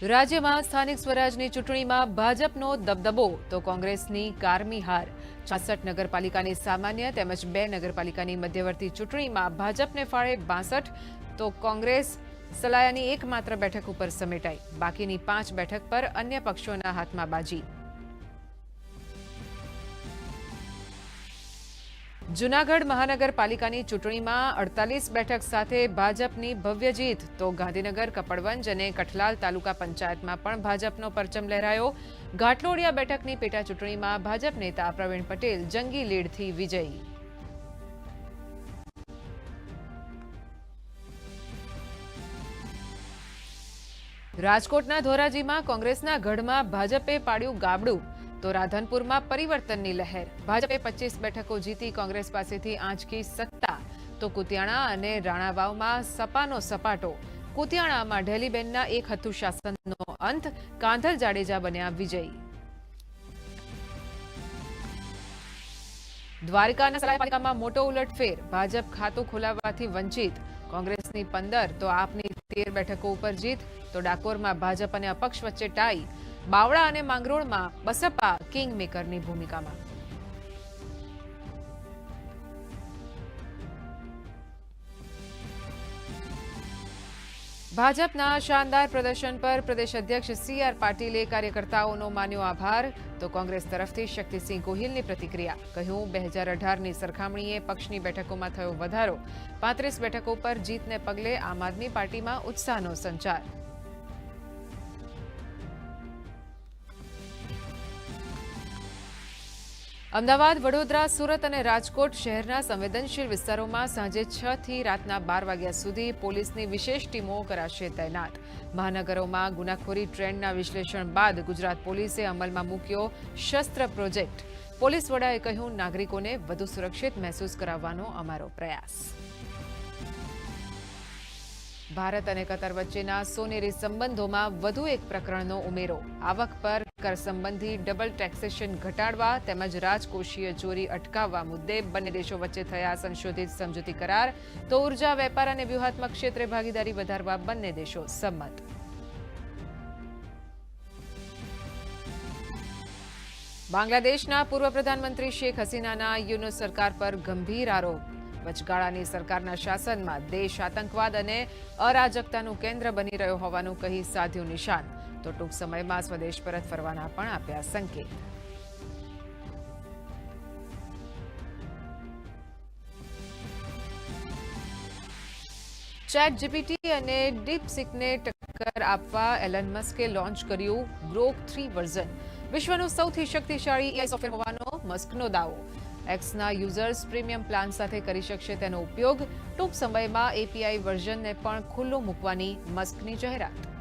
રાજ્યમાં સ્થાનિક સ્વરાજની ચૂંટણીમાં ભાજપનો દબદબો તો કોંગ્રેસની કારમી હાર. છાસઠ નગરપાલિકાની સામાન્ય તેમજ બે નગરપાલિકાની મધ્યવર્તી ચૂંટણીમાં ભાજપને ફાળે બાસઠ તો કોંગ્રેસ સલાયાની એકમાત્ર બેઠક ઉપર સમેટાઈ. બાકીની પાંચ બેઠક પર અન્ય પક્ષોના હાથમાં બાજી. જૂનાગઢ મહાનગરપાલિકાની ચૂંટણીમાં અડતાલીસ બેઠક સાથે ભાજપની ભવ્ય જીત. તો ગાંધીનગર, કપડવંજ અને કઠલાલ તાલુકા પંચાયતમાં પણ ભાજપનો પરચમ લહેરાયો. ઘાટલોડિયા બેઠકની પેટા ચૂંટણીમાં ભાજપ નેતા પ્રવીણ પટેલ જંગી લીડથી વિજયી. રાજકોટના ધોરાજીમાં કોંગ્રેસના ગઢમાં ભાજપે પાડ્યું ગાબડું. તો રાધનપુરમાં પરિવર્તનની લહેર. ભાજપે પચીસ બેઠકો જીતી, કોંગ્રેસ પાસેથી આંચકી સત્તા. તો કુતિયાણા અને રાણાવાવમાં સપાનો સપાટો. કુતિયાણામાં ઢેલીબેનના એક હતું શાસનનો અંત, કાંધલ જાડેજા બન્યા વિજયી. દ્વારકાના સરાયપાલિકામાં મોટો ઉલટફેર. ભાજપ ખાતું ખોલાવવાથી વંચિત. કોંગ્રેસની પંદર, તો આપની તેર બેઠકો ઉપર જીત. તો ડાકોરમાં ભાજપ અને અપક્ષ વચ્ચે ટાઈ. બાવળા અને માંગરોળમાં બસપા કિંગ મેકરની ભૂમિકામાં. ભાજપના શાનદાર પ્રદર્શન પર પ્રદેશ અધ્યક્ષ સી આર પાટીલે કાર્યકર્તાઓનો માન્યો આભાર. તો કોંગ્રેસ તરફથી શક્તિસિંહ ગોહિલની પ્રતિક્રિયા. કહ્યું, બે હજાર અઢારની સરખામણીએ પક્ષની બેઠકોમાં થયો વધારો. પાંત્રીસ બેઠકો પર જીતને પગલે આમ આદમી પાર્ટીમાં ઉત્સાહનો સંચાર. અમદાવાદ, વડોદરા, સુરત અને રાજકોટ શહેરના સંવેદનશીલ વિસ્તારોમાં સાંજે છ થી રાતના બાર વાગ્યા સુધી પોલીસની વિશેષ ટીમો કરાશે તૈનાત. મહાનગરોમાં ગુનાખોરી ટ્રેન્ડના વિશ્લેષણ બાદ ગુજરાત પોલીસે અમલમાં મૂક્યો શસ્ત્ર પ્રોજેક્ટ. પોલીસ વડાએ કહ્યું, નાગરિકોને વધુ સુરક્ષિત મહેસૂસ કરાવવાનો અમારો પ્રયાસ. ભારત અને કતર વચ્ચેના સોનેરી સંબંધોમાં વધુ એક પ્રકરણનો ઉમેરો. આવક પર કર સંબંધી ડબલ ટેક્સેશન ઘટાડવા તેમજ રાજકોષીય ચોરી અટકાવવા મુદ્દે બંને દેશો વચ્ચે થયા સંશોધિત સમજૂતી કરાર. તો ઊર્જા, વેપાર અને વ્યૂહાત્મક ક્ષેત્રે ભાગીદારી વધારવા બંને દેશો સંમત. બાંગ્લાદેશના પૂર્વ પ્રધાનમંત્રી શેખ હસીનાના યુનો સરકાર પર ગંભીર આરોપ. વચગાળાની સરકારના શાસનમાં દેશ આતંકવાદ અને અરાજકતાનું કેન્દ્ર બની રહ્યો હોવાનું કહી સાધ્યું નિશાન. તો ટૂંક સમયમાં સ્વદેશ પરત ફરવાના પણ આપ્યા સંકેત. ચેટ જીપીટી અને ડીપસિકને ટક્કર આપવા એલન મસ્કે લોન્ચ કર્યું ગ્રોક થ્રી વર્ઝન વિશ્વનું સૌથી શક્તિશાળી એઆઈ સોફ્ટવેર હોવાનો મસ્કનો દાવો. એક્સના યુઝર્સ પ્રીમિયમ પ્લાન સાથે કરી શકશે તેનો ઉપયોગ. ટૂંક સમયમાં એપીઆઈ વર્ઝનને પણ ખુલ્લું મૂકવાની મસ્કની જાહેરાત.